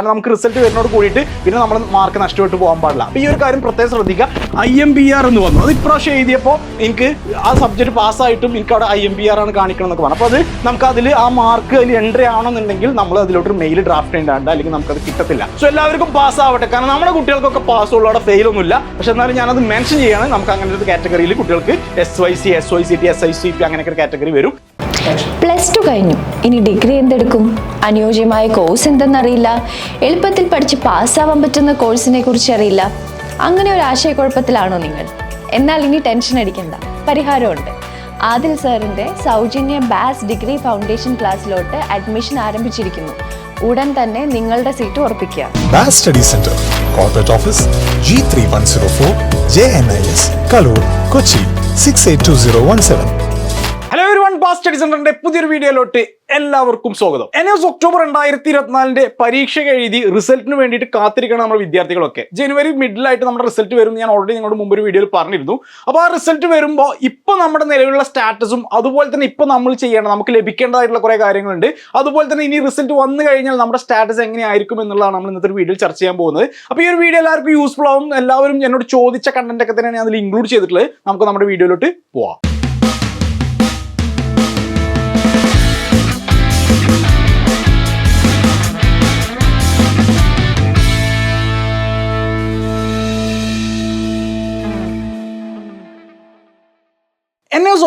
കാരണം നമുക്ക് റിസൾട്ട് വരുന്നതോട് കൂടിയിട്ട് പിന്നെ നമ്മൾ മാർക്ക് നഷ്ടപ്പെട്ട് പോകാൻ പാടില്ല. അപ്പോൾ ഈ ഒരു കാര്യം പ്രത്യേകം ശ്രദ്ധിക്കുക. ഐ എം ബി ആർ എന്ന് വന്നു അത് ഇപ്രാവശ്യം എഴുതിയപ്പോൾ എനിക്ക് ആ സബ്ജക്ട് പാസ്സായിട്ടും എനിക്ക് അവിടെ ഐ എം ബി ആർ ആണ് കാണിക്കണം എന്നൊക്കെ പറഞ്ഞു. അപ്പോൾ അത് നമുക്ക് അതിൽ ആ മാർക്ക് അതിൽ എൻട്രി ആവണമെന്നുണ്ടെങ്കിൽ നമ്മൾ അതിലോട്ട് മെയിൽ ഡ്രാഫ്റ്റ് ചെയ്യേണ്ട അല്ലെങ്കിൽ നമുക്കത് കിട്ടത്തില്ല. സോ എല്ലാവർക്കും പാസ് ആവട്ടെ. കാരണം നമ്മുടെ കുട്ടികൾക്കൊക്കെ പാസ് ഉള്ളൂ. അവിടെ ഫെയിൽ ഒന്നുമില്ല. പക്ഷെ എന്നാലും ഞാനത് മെൻഷൻ ചെയ്യാണ് നമുക്ക് അങ്ങനെ ഒരു കാറ്റഗറിയിൽ കുട്ടികൾക്ക് S Y C S Y C T S I C P അങ്ങനെയൊക്കെ ഒരു കാറ്റഗറി വരും. പ്ലസ് ടു കഴിഞ്ഞു. ഇനി ഡിഗ്രി എന്തെടുക്കും? അനുയോജ്യമായ കോഴ്സ് എന്തെന്നറിയില്ല. എളുപ്പത്തിൽ പഠിച്ച് പാസ്സാവാൻ പറ്റുന്ന കോഴ്സിനെ കുറിച്ച് അറിയില്ല. അങ്ങനെ ഒരു ആശയക്കുഴപ്പത്തിലാണോ നിങ്ങൾ? എന്നാൽ ഇനി ടെൻഷൻ അടിക്കണ്ട. പരിഹാരമുണ്ട്. ആദിൽ സാറിന്റെ സൗജന്യ ബാസ് ഡിഗ്രി ഫൗണ്ടേഷൻ ക്ലാസ്സിലോട്ട് അഡ്മിഷൻ ആരംഭിച്ചിരിക്കുന്നു. ഉടൻ തന്നെ നിങ്ങളുടെ സീറ്റ് ഉറപ്പിക്കുക. Bass Study Center, Kochi Office, G3104, JNIS, zero one 682017. Hello ഒരു വൺ പാസ് സ്റ്റഡി സെന്ററിന്റെ പുതിയൊരു വീഡിയോയിലോട്ട് എല്ലാവർക്കും സ്വാഗതം. എൻ എസ് ഒക്ടോബർ രണ്ടായിരത്തി ഇരുപത്തിനാലിന്റെ പരീക്ഷ എഴുതി റിസൾട്ടിന് വേണ്ടിയിട്ട് കാത്തിരിക്കണം നമ്മുടെ വിദ്യാർത്ഥികളൊക്കെ. ജനുവരി മിഡിലായിട്ട് നമ്മുടെ റിസൾട്ട് വരും ഞാൻ ഓൾറെഡി നിങ്ങളുടെ മുമ്പ് ഒരു വീഡിയോയിൽ പറഞ്ഞിരുന്നു. അപ്പോൾ ആ റിസൾട്ട് വരുമ്പോൾ ഇപ്പോൾ നമ്മുടെ നിലവിലുള്ള സ്റ്റാറ്റസും അതുപോലെ തന്നെ ഇപ്പോൾ നമ്മൾ ചെയ്യേണ്ട നമുക്ക് ലഭിക്കേണ്ടതായിട്ടുള്ള കുറേ കാര്യങ്ങളുണ്ട്. അതുപോലെ തന്നെ ഇനി റിസൾട്ട് വന്നു കഴിഞ്ഞാൽ നമ്മുടെ സ്റ്റാറ്റസ് എങ്ങനെയായിരിക്കും എന്നുള്ളതാണ് നമ്മൾ ഇന്നത്തെ ഒരു വീഡിയോയിൽ ചർച്ച ചെയ്യാൻ പോകുന്നത്. അപ്പോൾ ഈ ഒരു വീഡിയോ എല്ലാവർക്കും യൂസ്ഫുൾ ആവും. എല്ലാവരും എന്നോട് ചോദിച്ച കണ്ടന്റ് ഒക്കെ തന്നെയാണ് ഞാൻ അതിൽ ഇൻക്ലൂഡ് ചെയ്തിട്ടുള്ളത്. നമുക്ക് നമ്മുടെ വീഡിയോയിലോട്ട് പോവാം.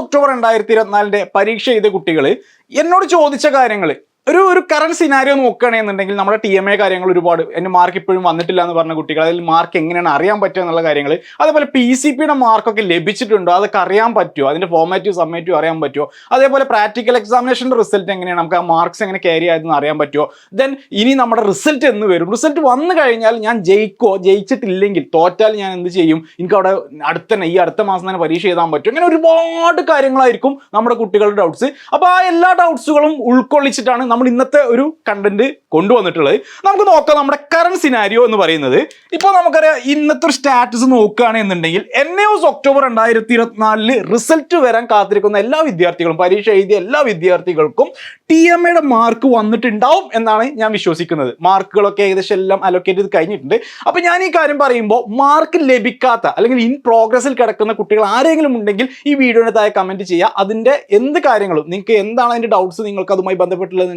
ഒക്ടോബർ രണ്ടായിരത്തി ഇരുപത്തിനാലിന്റെ പരീക്ഷ ചെയ്ത കുട്ടികൾ എന്നോട് ചോദിച്ച കാര്യങ്ങൾ ഒരു ഒരു കറണ്ട് സിനാരിയോ നോക്കുകയാണെന്നുണ്ടെങ്കിൽ നമ്മുടെ ടി എം എ കാര്യങ്ങൾ ഒരുപാട് എന്റെ മാർക്ക് ഇപ്പോഴും വന്നിട്ടില്ല എന്ന് പറഞ്ഞ കുട്ടികൾ. അതിൽ മാർക്ക് എങ്ങനെയാണ് അറിയാൻ പറ്റുക എന്നുള്ള കാര്യങ്ങൾ. അതേപോലെ പി സി പിയുടെ മാർക്കൊക്കെ ലഭിച്ചിട്ടുണ്ടോ? അതൊക്കെ അറിയാൻ പറ്റുമോ അതിന്റെ ഫോമാറ്റീവ് സബ്മേറ്റീവ് അറിയാൻ പറ്റുമോ അതേപോലെ പ്രാക്ടിക്കൽ എക്സാമിനേഷന്റെ റിസൾട്ട് എങ്ങനെയാണ്? നമുക്ക് ആ മാർക്സ് എങ്ങനെ ക്യാരി ആയതെന്ന് അറിയാൻ പറ്റുമോ ദെൻ ഇനി നമ്മുടെ റിസൾട്ട് എന്ന് വരും. റിസൾട്ട് വന്നു കഴിഞ്ഞാൽ ഞാൻ ജയിക്കോ? ജയിച്ചിട്ടില്ലെങ്കിൽ തോറ്റാൽ ഞാൻ എന്ത് ചെയ്യും? എനിക്ക് അവിടെ അടുത്ത തന്നെ ഈ അടുത്ത മാസം തന്നെ പരീക്ഷ എഴുതാൻ പറ്റും. അങ്ങനെ ഒരുപാട് കാര്യങ്ങളായിരിക്കും നമ്മുടെ കുട്ടികളുടെ ഡൗട്ട്സ് അപ്പോൾ ആ എല്ലാ ഡൗട്ട്സുകളും ഉൾക്കൊള്ളിച്ചിട്ടാണ് നമ്മൾ ഇന്നത്തെ ഒരു കണ്ടന്റ് കൊണ്ടുവന്നിട്ടുള്ളത്. നമുക്ക് നോക്കാം നമ്മുടെ കറണ്ട് സിനാരിയോ എന്ന് പറയുന്നത്. ഇപ്പോൾ നമുക്കറിയാം ഇന്നത്തെ ഒരു സ്റ്റാറ്റസ് നോക്കുകയാണെന്നുണ്ടെങ്കിൽ എൻ എസ് ഒക്ടോബർ രണ്ടായിരത്തി ഇരുപത്തിനാലിൽ റിസൾട്ട് വരാൻ കാത്തിരിക്കുന്ന എല്ലാ വിദ്യാർത്ഥികളും പരീക്ഷ എഴുതിയ എല്ലാ വിദ്യാർത്ഥികൾക്കും ടി എം എയുടെ മാർക്ക് വന്നിട്ടുണ്ടാവും എന്നാണ് ഞാൻ വിശ്വസിക്കുന്നത്. മാർക്കുകളൊക്കെ ഏകദേശം എല്ലാം അലോക്കേറ്റ് ചെയ്ത് കഴിഞ്ഞിട്ടുണ്ട്. അപ്പോൾ ഞാൻ ഈ കാര്യം പറയുമ്പോൾ മാർക്ക് ലഭിക്കാത്ത അല്ലെങ്കിൽ ഇൻ പ്രോഗ്രസ്സിൽ കിടക്കുന്ന കുട്ടികൾ ആരെങ്കിലും ഉണ്ടെങ്കിൽ ഈ വീഡിയോയുടെ താഴെ കമന്റ് ചെയ്യുക. അതിന്റെ എന്ത് കാര്യങ്ങളും നിങ്ങൾക്ക് എന്താണ് അതിന്റെ ഡൗട്ട്സ് നിങ്ങൾക്ക് അതുമായി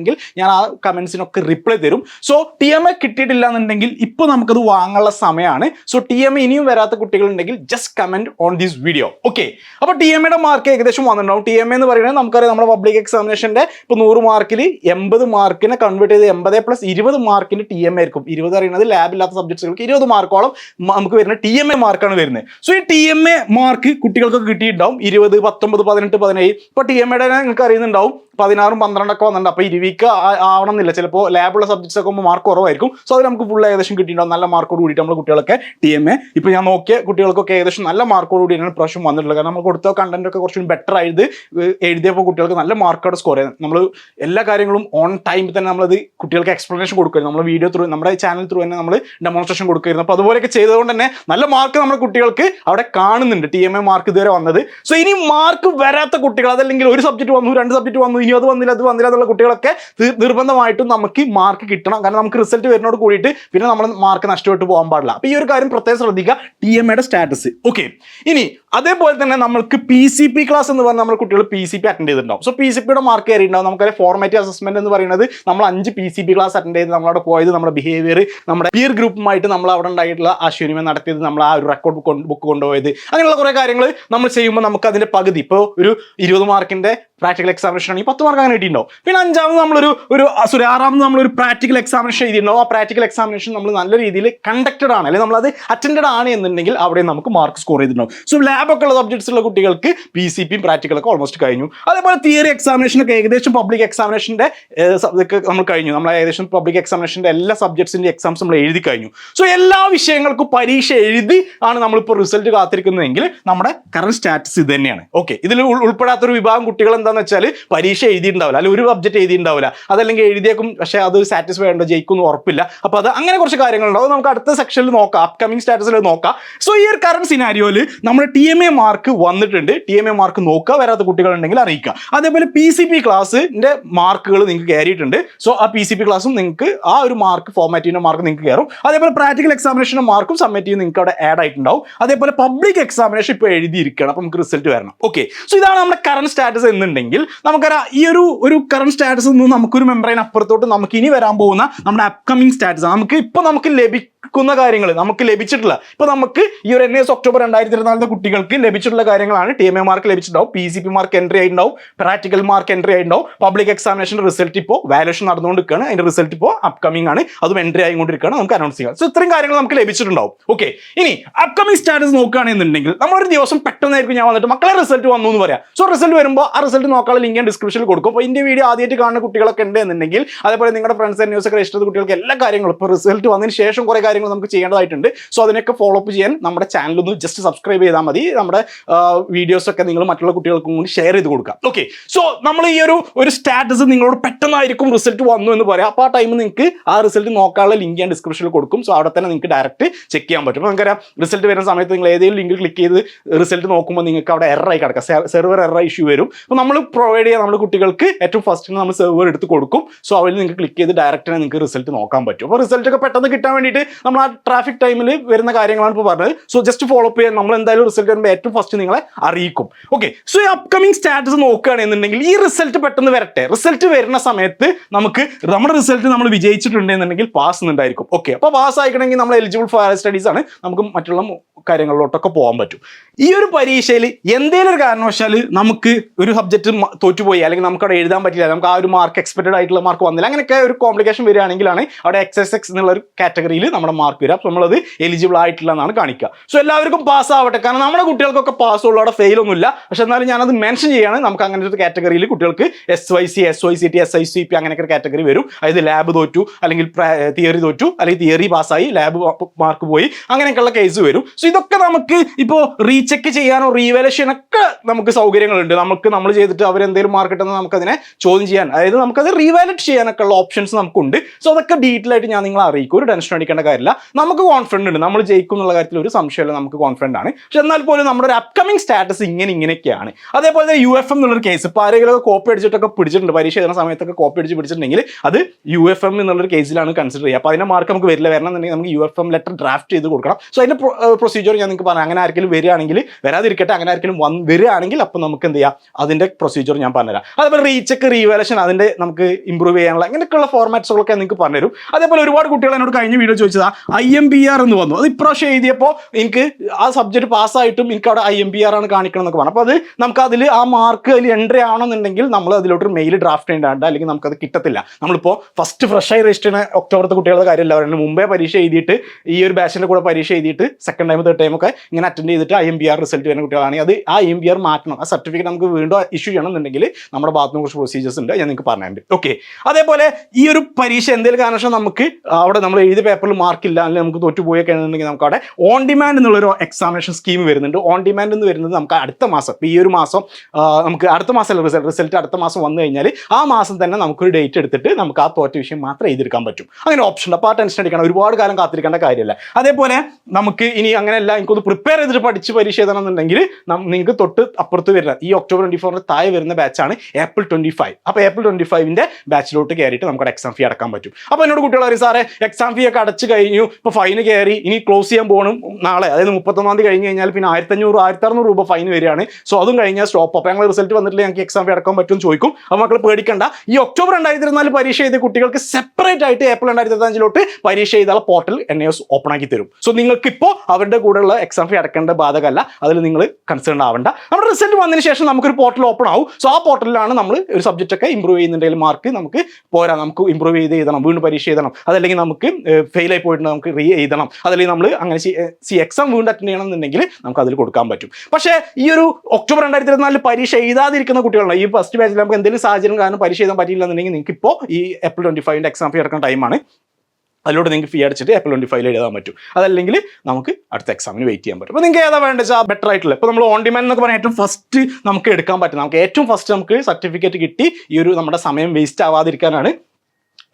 ബന്ധപ്പെട്ടുള്ളതെങ്കിൽ ഞാൻ ആ കമൻസിനൊക്കെ റിപ്ലൈ തരും. സോ ടി എം എ കിട്ടിയിട്ടില്ല എന്നുണ്ടെങ്കിൽ ഇപ്പോൾ നമുക്കത് വാങ്ങാനുള്ള സമയമാണ് സോ ടി എം എ ഇനിയും വരാത്ത കുട്ടികളുണ്ടെങ്കിൽ just comment on this video okay അപ്പോൾ ടി എം എയുടെ മാർക്ക് ഏകദേശം വന്നിട്ടുണ്ടാവും. ടി എം എന്ന് പറയുന്നത് നമുക്കറിയാം നമ്മുടെ പബ്ലിക് എക്സാമിനേഷന്റെ ഇപ്പോൾ നൂറ് മാർക്കിൽ എൺപത് മാർക്കിനെ കൺവേർട്ട് ചെയ്ത് എൺപത് പ്ലസ് ഇരുപത് മാർക്കിന് ടി എം എ ആയിരിക്കും. ഇരുപത് അറിയുന്നത് ലാബ് ഇല്ലാത്ത സബ്ജക്ട്സുകൾക്ക് ഇരുപത് മാർക്കോളം നമുക്ക് വരുന്ന ടി എം എ മാർക്കാണ് വരുന്നത്. സോ ഈ ടി എം എ മാർക്ക് കുട്ടികൾക്ക് കിട്ടിയിട്ടുണ്ടാവും. ഇരുപത് പത്തൊമ്പത് പതിനെട്ട് പതിനേഴ്. ഇപ്പോൾ ടി എം എയുടെ നിങ്ങൾക്ക് അറിയുന്നുണ്ടാവും. പതിനാറും പന്ത്രണ്ടൊക്കെ വന്നിട്ടുണ്ട്. അപ്പോൾ ഇരുവിക്ക് ആവണം എന്നില്ല ചിലപ്പോൾ ലാബുള്ള സബ്ജക്ട്സ് ഒക്കെ മാർക്ക് കുറവായിരിക്കും. സോ അത് നമുക്ക് ഫുൾ ഏകദേശം കിട്ടിയിട്ടുണ്ടാവും. നല്ല മാർക്കോട് കൂടിയിട്ട് നമ്മൾ കുട്ടികളൊക്കെ ടി എം എ ഞാൻ നോക്കിയ കുട്ടികൾക്കൊക്കെ ഏകദേശം നല്ല മാർക്കോട് കൂടിയാണ് പ്രാവശ്യം വന്നിട്ടുള്ളത്. കാരണം നമ്മൾ കൊടുത്ത കണ്ടന്റ് ഒക്കെ കുറച്ചും ബെറ്റർ ആയത് എഴുതിയപ്പോൾ കുട്ടികൾക്ക് നല്ല മാർക്കോടെ സ്കോർ ചെയ്യുന്നത് നമ്മൾ എല്ലാ കാര്യങ്ങളും ഓൺ ടൈമിൽ തന്നെ നമ്മളത് കുട്ടികൾക്ക് എക്സ്പ്ലനേഷൻ കൊടുക്കുകയായിരുന്നു നമ്മൾ വീഡിയോ ത്രൂ നമ്മുടെ ചാനൽ ത്രൂ തന്നെ നമ്മൾ ഡെമോൺസ്ട്രേഷൻ കൊടുക്കുകയായിരുന്നു അപ്പോൾ അതുപോലെയൊക്കെ ചെയ്തതുകൊണ്ട് തന്നെ നല്ല മാർക്ക് നമ്മുടെ കുട്ടികൾക്ക് അവിടെ കാണുന്നുണ്ട്. ടി എം എ മാർക്ക് ഇതുവരെ വന്നത്. സോ ഇനി മാർക്ക് വരാത്ത കുട്ടികൾ അതല്ലെങ്കിൽ ഒരു സബ്ജക്റ്റ് വന്നു രണ്ട് സബ്ജക്റ്റ് വന്നു ഇനി അത് വന്നില്ല അത് വന്നില്ല എന്നുള്ള കുട്ടികളൊക്കെ നിർബന്ധമായിട്ടും നമുക്ക് മാർക്ക് കിട്ടണം. കാരണം നമുക്ക് റിസൾട്ട് വരുന്നതോട് കൂടിയിട്ട് പിന്നെ നമ്മൾ മാർക്ക് നഷ്ടപ്പെട്ട് പോകാൻ പാടില്ല. അപ്പോൾ ഈ ഒരു കാര്യം പ്രത്യേകം ശ്രദ്ധിക്കുക. ടി എം എയുടെ സ്റ്റാറ്റസ് ഓക്കെ ഇനി അതേപോലെ തന്നെ നമുക്ക് പി സി പി ക്ലാസ് എന്ന് പറഞ്ഞാൽ നമ്മൾ കുട്ടികൾ പി സി പി അറ്റൻഡ് ചെയ്തിട്ടുണ്ടാവും. സോ പി സി പിയുടെ മാർക്ക് കയറിയിട്ടുണ്ടാവും നമുക്കറിയാം ഫോർമാറ്റീവ് അസസ്മെന്റ് എന്ന് പറയുന്നത് നമ്മൾ അഞ്ച് P C P class attend ചെയ്ത് നമ്മളവിടെ പോയത് നമ്മുടെ ബിഹേവിയർ നമ്മുടെ പിയർ ഗ്രൂപ്പുമായിട്ട് നമ്മൾ അവിടെ ഉണ്ടായിട്ടുള്ള ആശയവിനിമയം നടത്തിയത് നമ്മൾ ആ ഒരു റെക്കോർഡ് ബുക്ക് കൊണ്ടുപോയത്. അങ്ങനെയുള്ള കുറേ കാര്യങ്ങൾ നമ്മൾ ചെയ്യുമ്പോൾ നമുക്ക് അതിന്റെ പകുതി. ഇപ്പോൾ ഒരു ഇരുപത് മാർക്കിന്റെ പ്രാക്ടിക്കൽ എക്സാമിനേഷൻ ആണെങ്കിൽ പത്ത് മാർക്ക് അങ്ങനെ കിട്ടിയിട്ടുണ്ടാവും. പിന്നെ അഞ്ചാമത് നമ്മളൊരു ഒരു സോറി ആറാമത് നമ്മളൊരു പ്രാക്ടിക്കൽ എക്സാമിനേഷൻ എഴുതിയിട്ടുണ്ടാവും. ആ പ്രാക്ടിക്കൽ എക്സാമിനേഷൻ നമ്മൾ നല്ല രീതിയിൽ കണ്ടക്റ്റഡ് ആണ്. അല്ലെങ്കിൽ നമ്മളത് അറ്റൻഡഡ് ആണ് എന്നുണ്ടെങ്കിൽ അവിടെ നമുക്ക് മാർക്ക് സ്കോർ ചെയ്തിട്ടുണ്ടാവും. സോ ലാബൊക്കെ ഉള്ള സബ്ജക്ട്സ് ഉള്ള കുട്ടികൾക്ക് പി സി പിയും പ്രാക്ടിക്കലൊക്കെ ഓൾമോസ്റ്റ് കഴിഞ്ഞു. അതേപോലെ തിയറി എക്സാമിനേഷനൊക്കെ ഏകദേശം പബ്ലിക് എക്സാമിനേഷന്റെ നമ്മൾ കഴിഞ്ഞു. നമ്മൾ ഏകദേശം പബ്ലിക് എക്സാമിനേഷന്റെ എല്ലാ സബ്ജക്ട്സിന്റെ എക്സാംസ് നമ്മൾ എഴുതി കഴിഞ്ഞു. സോ എല്ലാ വിഷയങ്ങൾക്കും പരീക്ഷ എഴുതി ആണ് നമ്മളിപ്പോൾ റിസൾട്ട് കാത്തിരിക്കുന്നതെങ്കിൽ നമ്മുടെ കറണ്ട് സ്റ്റാറ്റസ് ഇത് തന്നെയാണ്. ഓക്കെ ഇതിൽ ഉൾ- ഉൾപ്പെടാത്തൊരു വിഭാഗം കുട്ടികൾ എന്താണെന്ന് വെച്ചാൽ പരീക്ഷ എഴുതിയിട്ടുണ്ടാവില്ല. അല്ലെങ്കിൽ ഒരു സബ്ജക്ട് എഴുതിയിട്ടുണ്ടാവില്ല. അതല്ലെങ്കിൽ എഴുതിയേക്കും പക്ഷേ അത് സാറ്റിസ്ഫൈ ഉണ്ടോ ജയിക്കും ഉറപ്പില്ല. അപ്പോൾ അത് അങ്ങനെ കുറച്ച് കാര്യങ്ങളുണ്ടാവും നമുക്ക് അടുത്ത സെക്ഷനിൽ നോക്കാം. അപ്കമിങ് സ്റ്റാറ്റസിൽ നോക്കാം. സോ ഈ ഒരു കറണ്ട് സിനാരിയോയിൽ നമ്മുടെ ടി എം എ മാർക്ക് വന്നിട്ടുണ്ട്. ടി എം എ മാർക്ക് നോക്കുക. വരാത്ത കുട്ടികളുണ്ടെങ്കിൽ അറിയിക്കുക. അതേപോലെ പി സി പി ക്ലാസ്സിന്റെ മാർക്കുകൾ നിങ്ങൾക്ക് കയറിയിട്ടുണ്ട്. സോ ആ പി സി പി ക്ലാസ്സും നിങ്ങൾക്ക് ആ ഒരു മാർക്ക് ഫോർമാറ്റീവിന്റെ മാർക്ക് നിങ്ങൾക്ക് കയറും. അതേപോലെ പ്രാക്ടിക്കൽ എക്സാമിനേഷന്റെ മാർക്കും സബ്മിറ്റ് നിങ്ങൾക്ക് അവിടെ ആഡ് ആയിട്ടുണ്ടാവും. അതേപോലെ പബ്ലിക് എക്സാമിനേഷൻ ഇപ്പോൾ എഴുതിയിരിക്കണം അപ്പോൾ നമുക്ക് റിസൾട്ട് വരണം. ഓക്കെ സോ ഇതാണ് നമ്മുടെ കറണ്ട് സ്റ്റാറ്റസ് എന്നുണ്ടെങ്കിൽ നമുക്കറിയാം ഈ ഒരു ഒരു കറണ്ട് സ്റ്റാറ്റസ് നിന്ന് നമുക്കൊരു മെമ്പറൈൻ അപ്പുറത്തോട്ട് നമുക്ക് ഇനി വരാൻ പോകുന്ന നമ്മുടെ അപ്കമിങ് സ്റ്റാറ്റസ് നമുക്ക് ഇപ്പോൾ നമുക്ക് ലഭിക്കുന്ന കാര്യങ്ങൾ നമുക്ക് ലഭിച്ചിട്ടുള്ള ഇപ്പോൾ നമുക്ക് ഈ ഒരു എൻ എസ് ഒക്ടോബർ രണ്ടായിരത്തി ഇരുപത്തിനാലിലെ കുട്ടികൾക്ക് ലഭിച്ചിട്ടുള്ള കാര്യങ്ങളാണ് T M A mark ലഭിച്ചിട്ടുണ്ടാവും P C P mark entry ആയിട്ടുണ്ടാവും പ്രാക്ടിക്കൽ മാർക്ക് എൻട്രി ആയിട്ടുണ്ടാവും പബ്ലിക് എക്സാമിനേഷൻ റിസൾട്ട് ഇപ്പോൾ വാലുവേഷൻ നടന്നുകൊണ്ടിരിക്കുകയാണ്. അതിന്റെ റിസൾട്ട് ഇപ്പോൾ അപ്കമിംഗ് ആണ്. അതും എൻട്രി ആയിക്കൊണ്ടിരിക്കുകയാണ്. നമുക്ക് അനൗൺസ് ചെയ്യാം. സോ ഇത്രയും കാര്യങ്ങൾ നമുക്ക് ലഭിച്ചിട്ടുണ്ടാവും. ഓക്കെ ഇനി അപ്കമിംഗ് സ്റ്റാറ്റസ് നോക്കുകയാണെന്നുണ്ടെങ്കിൽ നമ്മളൊരു ദിവസം പെട്ടെന്നായിരിക്കും ഞാൻ വന്നിട്ട് മക്കളെ റിസൾട്ട് വന്നു എന്ന് പറയാം. സോ റിസൾട്ട് വരുമ്പോൾ ആ റിസൾട്ട് നോക്കാനുള്ള ലിങ്ക് ഞാൻ ഡിസ്ക്രിപ്ഷനിൽ കൊടുക്കും. അപ്പോൾ ഇതിന്റെ വീഡിയോ ആദ്യമായിട്ട് കാണുന്ന കുട്ടികളൊക്കെ ഉണ്ട് എന്നുണ്ടെങ്കിൽ അതേപോലെ നിങ്ങളുടെ ഫ്രണ്ട്സ് ന്യൂസ് ഒക്കെ ഇഷ്ടപ്പെട്ട കുട്ടികൾക്ക് എല്ലാ കാര്യങ്ങളും ഇപ്പോൾ റിസൾട്ട് വന്നതിന് ശേഷം കുറേ കാര്യങ്ങൾ നമുക്ക് ചെയ്യേണ്ടതായിട്ടുണ്ട്. സോ അതിനൊക്കെ ഫോളോ അപ്പ് ചെയ്യാൻ നമ്മുടെ ചാനൽ ഒന്ന് ജസ്റ്റ് സബ്സ്ക്രൈബ് ചെയ്താൽ മതി. നമ്മുടെ വീഡിയോസൊക്കെ നിങ്ങൾ മറ്റുള്ള കുട്ടികൾക്കും കൂടി ഷെയർ ചെയ്ത് കൊടുക്കാം. ഓക്കെ സോ നമ്മൾ ഈ ഒരു ഒരു സ്റ്റാറ്റസ് നിങ്ങളോട് പെട്ടെന്നായിരിക്കും റിസൾട്ട് വന്നു എന്ന് പറയാം. അപ്പോൾ ആ ടൈം നിങ്ങൾക്ക് ആ റിസൾട്ട് നോക്കാനുള്ള ലിങ്ക് ഞാൻ ഡിസ്ക്രിപ്ഷനിൽ കൊടുക്കും. സോ അവിടെ തന്നെ നിങ്ങൾക്ക് ഡയറക്റ്റ് ചെക്ക് ചെയ്യാൻ പറ്റും. അപ്പോൾ നമുക്കറിയാം റിസൾട്ട് വരുന്ന സമയത്ത് നിങ്ങൾ ഏതെങ്കിലും ലിങ്ക് ക്ലിക്ക് ചെയ്ത് റിസൾട്ട് നോക്കുമ്പോൾ നിങ്ങൾക്ക് അവിടെ എററായി കിടക്കാം. സെർവർ എറർ ഇഷ്യൂ വരും. അപ്പോൾ നമ്മൾ പ്രൊവൈഡ് ചെയ്യാൻ നമ്മുടെ കുട്ടികൾക്ക് ഏറ്റവും ഫസ്റ്റ് നമ്മൾ സെർവർ എടുത്ത് കൊടുക്കും. സോ അവരിൽ നിങ്ങൾക്ക് ക്ലിക്ക് ചെയ്ത് ഡയറക്റ്റ് നിങ്ങൾക്ക് റിസൾട്ട് നോക്കാൻ പറ്റും. അപ്പോൾ റിസൾട്ട് ഒക്കെ പെട്ടെന്ന് കിട്ടാൻ വേണ്ടിയിട്ട് നമ്മൾ ആ ട്രാഫിക് ടൈമിൽ വരുന്ന കാര്യങ്ങളാണ് ഇപ്പോൾ പറഞ്ഞത്. സോ ജസ്റ്റ് ഫോളോ അപ്പ് ചെയ്യാൻ നമ്മൾ എന്തായാലും റിസൾട്ട് വരുമ്പോൾ ഏറ്റവും ഫസ്റ്റ് നിങ്ങളെ അറിയിക്കും. ഓക്കെ സോ ഈ അപ്കമിങ് സ്റ്റാറ്റസ് നോക്കുകയാണെന്നുണ്ടെങ്കിൽ ഈ റിസൾട്ട് പെട്ടെന്ന് വരട്ടെ. റിസൾട്ട് വരുന്ന സമയത്ത് നമുക്ക് നമ്മുടെ റിസൾട്ട് നമ്മൾ വിജയിച്ചിട്ടുണ്ടെന്നുണ്ടെങ്കിൽ പാസ് ഉണ്ടായിരിക്കും ഓക്കെ അപ്പോൾ പാസ് ആയിക്കണമെങ്കിൽ നമ്മൾ എലിജിബിൾ ഫയർ സ്റ്റഡീസ് ആണ്. നമുക്ക് മറ്റുള്ള കാര്യങ്ങളിലോട്ടൊക്കെ പോകാൻ പറ്റും. ഈ ഒരു പരീക്ഷയിൽ എന്തെങ്കിലും ഒരു കാരണവശാൽ നമുക്ക് ഒരു സബ്ജക്റ്റ് തോറ്റുപോയി അല്ലെങ്കിൽ നമുക്ക് അവിടെ എഴുതാൻ പറ്റില്ല നമുക്ക് ആ ഒരു മാർക്ക് എക്സ്പെക്റ്റഡ് ആയിട്ടുള്ള മാർക്ക് വന്നില്ല അങ്ങനെയൊക്കെ ഒരു കോംപ്ലിക്കേഷൻ വരികയാണെങ്കിലാണ് അവിടെ എക്സ് എസ് എക്സ് എന്നുള്ള ഒരു കാറ്റഗറിയിൽ നമ്മുടെ മാർക്ക് വരിക. അപ്പോൾ നമ്മളത് എലിജിബിൾ ആയിട്ടില്ല എന്നാണ് കാണിക്കുക. സോ എല്ലാവർക്കും പാസ് ആവട്ടെ. കാരണം നമ്മുടെ കുട്ടികൾക്കൊക്കെ പാസ് ഉള്ളൂ അവിടെ ഫെയിൽ ഒന്നുമില്ല. പക്ഷെ എന്നാലും ഞാനത് മെൻഷൻ ചെയ്യാണ്. നമുക്ക് അങ്ങനത്തെ ഒരു കാറ്റഗറിയിൽ കുട്ടികൾക്ക് S Y C S Y C T S I C P അങ്ങനെയൊക്കെ കാറ്റഗറി വരും. അതായത് ലാബ് തോറ്റു അല്ലെങ്കിൽ തിയറി തോറ്റു അല്ലെങ്കിൽ തിയറി പാസ്സായി ലാബ് മാർക്ക് പോയി അങ്ങനെയൊക്കെയുള്ള കേസ് വരും. സോ ഇതൊക്കെ നമുക്ക് ഇപ്പോൾ റീചെക്ക് ചെയ്യാനോ റീവാലുവേഷൻ ഒക്കെ നമുക്ക് സൗകര്യങ്ങളുണ്ട്. നമുക്ക് നമ്മൾ ചെയ്തിട്ട് അവർ എന്തെങ്കിലും മാർക്കറ്റ് എന്ന് നമുക്കതിനെ ചോദ്യം ചെയ്യാൻ അതായത് നമുക്കത് റീവാലിറ്റ് ചെയ്യാനൊക്കെ ഉള്ള ഓപ്ഷൻസ് നമുക്കുണ്ട്. സോ അതൊക്കെ ഡീറ്റെയിൽ ആയിട്ട് ഞാൻ നിങ്ങളെ അറിയിക്കും. ഒരു ടെൻഷൻ അടിക്കേണ്ട കാര്യമില്ല. നമുക്ക് കോൺഫിഡന്റ് ഉണ്ട്. നമ്മൾ ജയിക്കും എന്നുള്ള കാര്യത്തിൽ ഒരു സംശയമില്ല. നമുക്ക് കോൺഫിഡന്റ് ആണ്. പക്ഷെ എന്നാൽ പോലും നമ്മുടെ ഒരു അപ്കമിങ് സ്റ്റാറ്റസ് ഇങ്ങനെ ഇങ്ങനെയൊക്കെയാണ്. അതേപോലെ തന്നെ യു എഫ് എം എന്നുള്ളൊരു കേസ് ഇപ്പോൾ ആരെങ്കിലും കോപ്പി അടിച്ചിട്ടൊക്കെ പിടിച്ചിട്ടുണ്ട്. പരീക്ഷ എഴുതുന്ന സമയത്തൊക്കെ കോപ്പി അടിച്ച് പിടിച്ചിട്ടുണ്ടെങ്കിൽ അത് യു എഫ് എം എന്നുള്ളൊരു കേസിലാണ് കൺസിഡർ ചെയ്യുക. അപ്പോൾ അതിന്റെ മാർക്ക് നമുക്ക് വരില്ല. വരണം എന്നുണ്ടെങ്കിൽ നമുക്ക് U F M letter draft ചെയ്ത് കൊടുക്കണം. സോ അതിന്റെ പ്രൊസീജിയർ ഞാൻ നിങ്ങൾക്ക് പറഞ്ഞു അങ്ങനെ ആർക്കെങ്കിലും വരികയാണെങ്കിൽ വരാതിരിക്കട്ടെ. അങ്ങനെ ആർക്കെങ്കിലും വരികയാണെങ്കിൽ അപ്പോൾ നമുക്ക് എന്ത് ചെയ്യാം? അതിന്റെ പ്രൊസീജിയർ ഞാൻ പറഞ്ഞുതരാം. അതേപോലെ റീചെക്ക് റീവാലേഷൻ അതിന്റെ നമുക്ക് ഇമ്പ്രൂവ് ചെയ്യാനുള്ള ഇങ്ങനെയൊക്കെയുള്ള ഫോർമാറ്റ്സുകളൊക്കെ നിങ്ങൾക്ക് പറഞ്ഞുതരും. അതേപോലെ ഒരുപാട് കുട്ടികൾ എന്നോട് കഴിഞ്ഞ വീഡിയോ ചോദിച്ചതാ ഐ എം ബി ആർ എന്ന് വന്നു. അത് ഇപ്രാവശ്യം എഴുതിയപ്പോൾ എനിക്ക് ആ സബ്ജക്ട് പാസ്സായിട്ടും എനിക്ക് അവിടെ ഐ എം ബി ആർ ആണ് കാണിക്കണം എന്നൊക്കെ പറഞ്ഞു. അപ്പോൾ അത് നമുക്ക് അതിൽ ആ മാർക്ക് അതിൽ എൻട്രി ആവണമെന്നുണ്ടെങ്കിൽ നമ്മൾ അതിലോട്ട് മെയിൽ ഡ്രാഫ്റ്റ് ചെയ്യേണ്ട അല്ലെങ്കിൽ നമുക്കത് കിട്ടത്തില്ല. നമ്മളിപ്പോൾ ഫസ്റ്റ് ഫ്രഷ് ആയി രജിസ്റ്റർ ചെയ്യുന്ന ഒക്ടോബറത്തെ കുട്ടികളുടെ കാര്യമല്ല പറയുന്നത്. മുമ്പേ പരീക്ഷ എഴുതിയിട്ട് ഈ ഒരു ബാച്ചിന്റെ കൂടെ പരീക്ഷ എഴുതിയിട്ട് സെക്കൻഡ് ടൈം തേർഡ് ടൈം ഒക്കെ ഇങ്ങനെ അറ്റൻഡ് ചെയ്തിട്ട് I M B R result വരുന്ന കുട്ടികളാണെങ്കിൽ അത് ആ എം ബി ആർ മാറ്റണം. ആ സർട്ടിഫിക്കറ്റ് നമുക്ക് വീണ്ടും ഇഷ്യൂ ചെയ്യണമെന്നുണ്ടെങ്കിൽ നമ്മുടെ ഭാഗത്തുനിന്ന് കുറച്ച് പ്രൊസീജിയേഴ്സ് ഉണ്ട് ഞാൻ നിങ്ങൾക്ക് പറഞ്ഞിട്ടുണ്ട് ഓക്കെ അതേപോലെ ഈ ഒരു പരീക്ഷ എന്തെങ്കിലും കാരണവശാൽ നമുക്ക് അവിടെ നമ്മൾ എഴുതിയ പേപ്പറിൽ മാർക്കില്ല അല്ലെങ്കിൽ നമുക്ക് തോറ്റുപോയൊക്കെ ആണെന്നുണ്ടെങ്കിൽ നമുക്ക് അവിടെ ഓൺ ഡിമാൻഡ് എന്നുള്ളൊരു എക്സാമിനേഷൻ സ്കീം വരുന്നുണ്ട്. ഓൺ ഡിമാൻഡ് എന്ന് വരുന്നത് നമുക്ക് അടുത്ത മാസം ഈ ഒരു മാസം നമുക്ക് അടുത്ത മാസം റിസൾട്ട് റിസൾട്ട് അടുത്ത മാസം വന്നു കഴിഞ്ഞാൽ ആ മാസം തന്നെ നമുക്കൊരു ഡേറ്റ് എടുത്തിട്ട് നമുക്ക് ആ തോറ്റ വിഷയം മാത്രം എഴുതിയെടുക്കാൻ പറ്റും. അങ്ങനെ ഓപ്ഷൻ ഉണ്ട്. അപ്പോൾ ആ ടെൻഷൻ അടിക്കണം. ഒരുപാട് കാലം കാത്തിരിക്കേണ്ട കാര്യമല്ല. അതേപോലെ നമുക്ക് ഇനി അങ്ങനെയല്ല എനിക്കൊന്ന് പ്രിപ്പയർ ചെയ്തിട്ട് പഠിച്ച് പരീക്ഷ എഴുതണമെന്നുണ്ടെങ്കിൽ നിങ്ങൾക്ക് തൊട്ട് അപ്പുറത്ത് വരുന്ന ഈ ഒക്ടോബർ ട്വന്റി ഫോറിന് താഴെ വരുന്ന ബാച്ചാണ് ഏപ്രിൽ ട്വന്റി ഫൈവ് അപ്പോൾ ഏപ്രിൽ ട്വന്റി ഫൈവിന്റെ ബാച്ചിലോട്ട് കയറിയിട്ട് നമുക്ക് എക്സാം ഫീ അടക്കാൻ പറ്റും. അപ്പോൾ എന്നോട് കുട്ടികൾ പറയും സാറേ എക്സാം ഫീ ഒക്കെ അടച്ചു കഴിഞ്ഞു. ഇപ്പോൾ ഫൈൻ കയറി ഇനി ക്ലോസ് ചെയ്യാൻ പോകണം നാളെ. അതായത് മുപ്പത്തൊന്നാം തീയതി കഴിഞ്ഞ് കഴിഞ്ഞാൽ പിന്നെ ആയിരത്തഞ്ഞൂറ് ആയിരത്തി അറുന്നൂറ് രൂപ ഫൈൻ വരികയാണ്. സോ അതും കഴിഞ്ഞാൽ സ്റ്റോപ്പ് അപ്പോൾ ഞങ്ങൾ റിസൾട്ട് വന്നിട്ടില്ല ഞങ്ങൾക്ക് എക്സാം ഫീ അടക്കാൻ പറ്റും ചോദിക്കും. അപ്പോൾ മക്കൾ പേടിക്കണ്ട. ഈ ഒക്ടോബർ രണ്ടായിരത്തി ഇരുപത്തിനാല് പരീക്ഷ എഴുതിയ കുട്ടികൾക്ക് സെപ്പറേറ്റ് ആയിട്ട് ഏപ്രിൽ രണ്ടായിരത്തി ഇരുപത്തഞ്ചിലോട്ട് പരീക്ഷ ചെയ്താൽ പോർട്ടൽ എൻ എസ് ഓപ്പൺ ആക്കി തരും. സോ നിങ്ങൾക്ക് ഇപ്പോൾ അവരുടെ കൂടെയുള്ള എക്സാം ഫീ അടക്കേണ്ട ബാധകമല്ല. അതിൽ നിങ്ങൾ കൺസേൺ ആവേണ്ട. നമ്മുടെ റിസൾട്ട് വന്നതിന് ശേഷം നമുക്കൊരു പോർട്ടൽ ഓപ്പൺ ആവും സോ ആ പോർട്ടലിലാണ് നമ്മൾ ഒരു സബ്ജക്റ്റ് ഒക്കെ ഇമ്പ്രൂവ് ചെയ്യുന്നുണ്ടെങ്കിൽ മാർക്ക് നമുക്ക് പോരാ. നമുക്ക് ഇമ്പ്രൂവ് ചെയ്ത് എഴുതണം. വീണ്ടും പരീക്ഷ എഴുതണം. അതല്ലെങ്കിൽ നമുക്ക് ഫെയിൽ ആയി പോയിട്ട് നമുക്ക് റീ എഴുതണം. അതല്ലെങ്കിൽ നമ്മൾ അങ്ങനെ സി എക്സാം വീണ്ടും അറ്റൻഡ് ചെയ്യണം എന്നുണ്ടെങ്കിൽ നമുക്ക് അതിൽ കൊടുക്കാൻ പറ്റും. പക്ഷേ ഈ ഒരു ഒക്ടോബർ രണ്ടായിരത്തി ഇരുപത്തിനാലിൽ പരീക്ഷ എഴുതാതിരിക്കുന്ന കുട്ടികളാണ് ഈ ഫസ്റ്റ് ബാച്ചിൽ നമുക്ക് എന്തെങ്കിലും സാഹചര്യം കാരണം പരീക്ഷ എഴുതാൻ പറ്റിയില്ല എന്നുണ്ടെങ്കിൽ നിങ്ങൾക്ക് ഇപ്പോൾ ഈ ഏപ്രിൽ ട്വന്റി ഫൈവിന്റെ എക്സാം ഫീ അടക്കുന്ന ടൈമാണ് അതിലൂടെ നിങ്ങൾക്ക് ഫീ അടിച്ചിട്ട് ഏപ്രിൽ ട്വന്റി ഫൈവ് എഴുതാൻ പറ്റും. അതല്ലെങ്കിൽ നമുക്ക് അടുത്ത എക്സാമിന് വെയിറ്റ് ചെയ്യാൻ പറ്റും. അപ്പോൾ നിങ്ങൾക്ക് ഏതാ വേണ്ടത് വെച്ചാൽ ബെറ്റർ ആയിട്ടുള്ള ഇപ്പോൾ നമ്മൾ ഓൺ ഡിമാൻഡ് എന്നൊക്കെ പറഞ്ഞാൽ ഏറ്റവും ഫസ്റ്റ് നമുക്ക് എടുക്കാൻ പറ്റും നമുക്ക് ഏറ്റവും ഫസ്റ്റ് നമുക്ക് സർട്ടിഫിക്കറ്റ് കിട്ടി. ഈ ഒരു നമ്മുടെ സമയം വേസ്റ്റ് ആവാതിരിക്കാനാണ്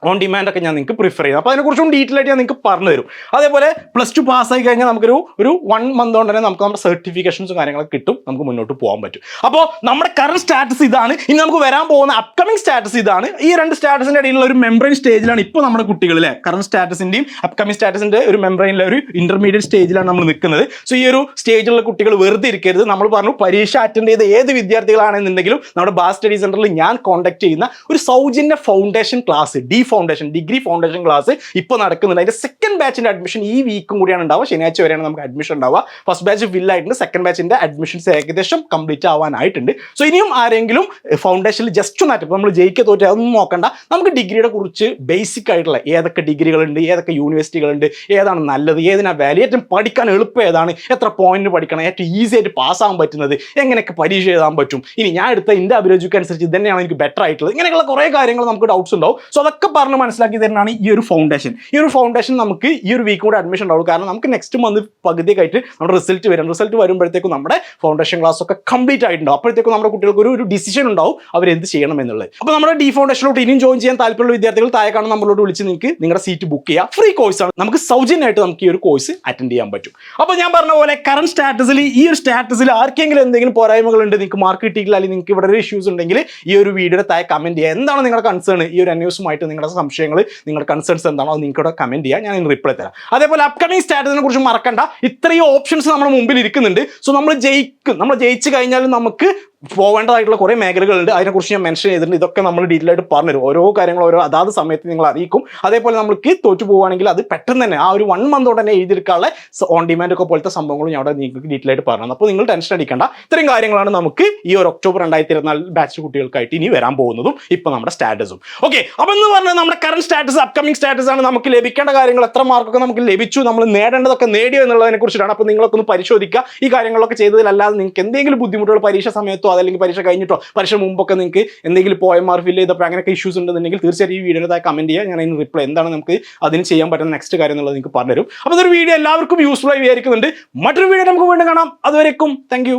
ഓൺ ഡിമാൻഡ് ഒക്കെ ഞാൻ നിങ്ങൾക്ക് പ്രിഫർ ചെയ്യുന്നത് അപ്പോൾ അതിനെക്കുറിച്ചും ഡീറ്റെയിൽ ആയിട്ട് ഞാൻ നിങ്ങൾക്ക് പറഞ്ഞു തരും. അതേപോലെ പ്ലസ് ടു പാസ്സായി കഴിഞ്ഞാൽ നമുക്കൊരു ഒരു വൺ മന്ത് കൊണ്ട് തന്നെ നമുക്ക് നമ്മുടെ സർട്ടിഫിക്കേഷൻസും കാര്യങ്ങളൊക്കെ കിട്ടും. നമുക്ക് മുന്നോട്ട് പോകാൻ പറ്റും. അപ്പോൾ നമ്മുടെ കറണ്ട് സ്റ്റാറ്റസ് ഇതാണ്. ഇനി നമുക്ക് വരാൻ പോകുന്ന അപ്കമിംഗ് സ്റ്റാറ്റസ് ഇതാണ്. ഈ രണ്ട് സ്റ്റാറ്റസിന്റെ ഇടയിലുള്ള ഒരു മെമ്പറൈൻ സ്റ്റേജിലാണ് ഇപ്പോൾ നമ്മുടെ കുട്ടികൾ അല്ലേ കറണ്ട് സ്റ്റാറ്റസിന്റെയും അപ്കമിംഗ് സ്റ്റാറ്റസിന്റെ ഒരു മെമ്പറൈനിലെ ഒരു ഇന്റർമീഡിയറ്റ് സ്റ്റേജിലാണ് നമ്മൾ നിൽക്കുന്നത്. സോ ഈ ഒരു സ്റ്റേജിലുള്ള കുട്ടികൾ വെറുതെ ഇരിക്കരുത്. നമ്മൾ പറഞ്ഞു പരീക്ഷ അറ്റൻഡ് ചെയ്ത ഏത് വിദ്യാർത്ഥികളാണെന്നുണ്ടെങ്കിലും നമ്മുടെ ബാസ് സ്റ്റഡി സെന്ററിൽ ഞാൻ കോൺടാക്ട് ചെയ്യുന്ന ഒരു സൗജന്യ foundation class D foundation degree foundation class ഇപ്പോൾ നടക്കുന്നുണ്ട്. അതിന്റെ സെക്കൻഡ് ബാച്ചിന്റെ അഡ്മിഷൻ ഈ വീക്കും കൂടിയാണ് ഉണ്ടാവുക. ശനിയാഴ്ച വരെയാണ് നമുക്ക് അഡ്മിഷൻ ഉണ്ടാവുക. ഫസ്റ്റ് ബാച്ച് ഫിൽ ആയിട്ടുണ്ട്. സെക്കൻഡ് ബാച്ചിന്റെ അഡ്മിഷൻസ് ഏകദേശം കംപ്ലീറ്റ് ആവാനായിട്ടുണ്ട്. സോ ഇനിയും ആരെങ്കിലും ഫൗണ്ടേഷനിൽ ജസ്റ്റ് ഒന്ന് ഇപ്പോൾ നമ്മൾ ജയിക്കുക തോറ്റ അതൊന്നും നോക്കണ്ട. നമുക്ക് ഡിഗ്രിയുടെ കുറിച്ച് ബേസിക് ആയിട്ടുള്ള ഏതൊക്കെ ഡിഗ്രികളുണ്ട് ഏതൊക്കെ യൂണിവേഴ്സിറ്റികളുണ്ട് ഏതാണ് നല്ലത് ഏതിനാ വാല്യൂ ഏറ്റവും പഠിക്കാൻ എളുപ്പം ഏതാണ് എത്ര പോയിന്റ് പഠിക്കണം ഏറ്റവും ഈസി ആയിട്ട് പാസ്സാകാൻ പറ്റുന്നത് എങ്ങനെയൊക്കെ പരീക്ഷ എഴുതാൻ പറ്റും. ഇനി ഞാൻ എടുത്ത എന്റെ അഭിരുചിക്ക് അനുസരിച്ച് ഇത് തന്നെയാണ് എനിക്ക് ബെറ്റർ ആയിട്ടുള്ളത്. ഇങ്ങനെയുള്ള കുറേ കാര്യങ്ങൾ നമുക്ക് ഡൗട്ട്സ് ഉണ്ടാവും. സോ അതൊക്കെ പറഞ്ഞ് മനസ്സിലാക്കി തരുന്നതാണ് ഈ ഒരു ഫൗണ്ടേഷൻ ഈ ഒരു ഫൗണ്ടേഷൻ നമുക്ക് ഈ ഒരു വീക്ക് കൂടെ അഡ്മിഷൻ ഉണ്ടാവും കാരണം നമുക്ക് നെക്സ്റ്റ് മന്ത് പകുതിയൊക്കെ ആയിട്ട് നമ്മുടെ റിസൾട്ട് വരും. റിസൾട്ട് വരുമ്പോഴത്തേക്കും നമ്മുടെ ഫൗണ്ടേഷൻ ക്ലാസ് ഒക്കെ കംപ്ലീറ്റ് ആയിട്ടുണ്ടാവും. അപ്പോഴത്തേക്കും നമ്മുടെ കുട്ടികൾക്ക് ഒരു ഒരു ഡിസിഷൻ ഉണ്ടാവും അവർ എന്ത് ചെയ്യണം എന്നുള്ളത്. അപ്പോൾ നമ്മുടെ ഡി ഫൗണ്ടേഷനിലോട്ട് ഇനിയും ജോയിൻ ചെയ്യാൻ താല്പര്യമുള്ള വിദ്യാർത്ഥികൾ താഴെ നമ്മളോട് വിളിച്ച് നിങ്ങൾക്ക് നിങ്ങളുടെ സീറ്റ് ബുക്ക് ചെയ്യാം. ഫ്രീ കോഴ്സാണ് നമുക്ക് സൗജന്യമായിട്ട് നമുക്ക് ഈ ഒരു കോഴ്സ് അറ്റൻഡ് ചെയ്യാൻ പറ്റും. അപ്പോൾ ഞാൻ പറഞ്ഞ പോലെ കറണ്ട് സ്റ്റാറ്റസിൽ ഈ ഒരു സ്റ്റാറ്റസിൽ ആർക്കെങ്കിലും എന്തെങ്കിലും പോരായ്മകൾ ഉണ്ട് നിങ്ങൾക്ക് മാർക്ക് കിട്ടിയില്ല അല്ലെങ്കിൽ നിങ്ങൾക്ക് ഇവിടെ ഒരു ഇഷ്യൂസ് ഉണ്ടെങ്കിൽ ഈ ഒരു വീഡിയോയുടെ താഴെ കമന്റ് ചെയ്യുക. എന്താണ് നിങ്ങളുടെ കൺസേൺ ഈ ഒരു അന്വേഷണമായിട്ട് നിങ്ങളുടെ സംശയങ്ങൾ നിങ്ങളുടെ കൺസേൺസ് എന്താണോ അത് നിങ്ങൾക്ക് ഇവിടെ കമന്റ് ചെയ്യുക ഞാൻ റിപ്ലൈ തരാം. അതേപോലെ അപ്കമിങ് സ്റ്റാറ്റസിനെ കുറിച്ച് മറക്കണ്ട. ഇത്രയും ഓപ്ഷൻസ് നമ്മുടെ മുമ്പിൽ ഇരിക്കുന്നുണ്ട്. സോ നമ്മൾ ജയിക്കും. നമ്മൾ ജയിച്ചു കഴിഞ്ഞാൽ നമുക്ക് പോകേണ്ടതായിട്ടുള്ള കുറേ മേഖലകളുണ്ട്. അതിനെക്കുറിച്ച് ഞാൻ മെൻഷൻ ചെയ്തിട്ടുണ്ട്. ഇതൊക്കെ നമ്മൾ ഡീറ്റെയിൽ ആയിട്ട് പറഞ്ഞുതരും. ഓരോ കാര്യങ്ങൾ ഓരോ അതാത് സമയത്ത് നിങ്ങൾ അറിയിക്കും. അതേപോലെ നമുക്ക് തോറ്റു പോവുകയാണെങ്കിൽ അത് പെട്ടെന്ന് തന്നെ ആ ഒരു വൺ മന്ത് തന്നെ എഴുതിയെടുക്കാനുള്ള ഓൺ ഡിമാൻഡ് ഒക്കെ പോലത്തെ സംഭവങ്ങളും ഞാൻ അവിടെ നിങ്ങൾക്ക് ഡീറ്റെയിൽ ആയിട്ട് പറഞ്ഞു അപ്പോൾ നിങ്ങൾ ടെൻഷൻ അടിക്കേണ്ട. ഇത്രയും കാര്യങ്ങളാണ് നമുക്ക് ഈ ഒരു ഒക്ടോബർ രണ്ടായിരത്തി ഇരുപത്തിനാല് ബാച്ച് കുട്ടികൾക്കായിട്ട് ഇനി വരാൻ പോകുന്നതും ഇപ്പോൾ നമ്മുടെ സ്റ്റാറ്റസും ഓക്കെ അപ്പോൾ എന്ന് പറഞ്ഞാൽ നമ്മുടെ കറണ്ട് സ്റ്റാറ്റസ് അപ്കമിങ് സ്റ്റാറ്റസ് ആണ് നമുക്ക് ലഭിക്കേണ്ട കാര്യങ്ങൾ. എത്ര മാർക്കൊക്കെ നമുക്ക് ലഭിച്ചു നമ്മൾ നേടേണ്ടതൊക്കെ നേടിയോ എന്നുള്ളതിനെ കുറിച്ചിട്ടാണ് അപ്പോൾ നിങ്ങളൊക്കെ ഒന്ന് പരിശോധിക്കുക. ഈ കാര്യങ്ങളൊക്കെ ചെയ്തതിലല്ലാതെ നിങ്ങൾക്ക് എന്തെങ്കിലും ബുദ്ധിമുട്ടുകൾ പരീക്ഷ സമയത്തോ അതല്ലെങ്കിൽ പരീക്ഷ കഴിഞ്ഞിട്ടോ? പരീക്ഷ മുമ്പൊക്കെ നിങ്ങൾക്ക് എന്തെങ്കിലും പോയമാർ ഫില്ല് ചെയ്തപ്പോൾ അങ്ങനെയൊക്കെ ഇഷ്യൂസ് ഉണ്ടെന്നുണ്ടെങ്കിൽ തീർച്ചയായും ഈ വീഡിയോയുടെ താഴെ കമന്റ് ചെയ്യുക. ഞാൻ അതിന് റിപ്ലൈ എന്താണ് നമുക്ക് അതിന് ചെയ്യാൻ പറ്റുന്ന നെക്സ്റ്റ് കാര്യം എന്നുള്ളത് നിങ്ങൾക്ക് പറഞ്ഞുതരും. അപ്പോൾ ഇതൊരു വീഡിയോ എല്ലാവർക്കും യൂസ്ഫുൾ ആയി വിചാരിക്കുന്നുണ്ട്. മറ്റൊരു വീഡിയോ നമുക്ക് വീണ്ടും കാണാം. അതുവരെക്കും താങ്ക്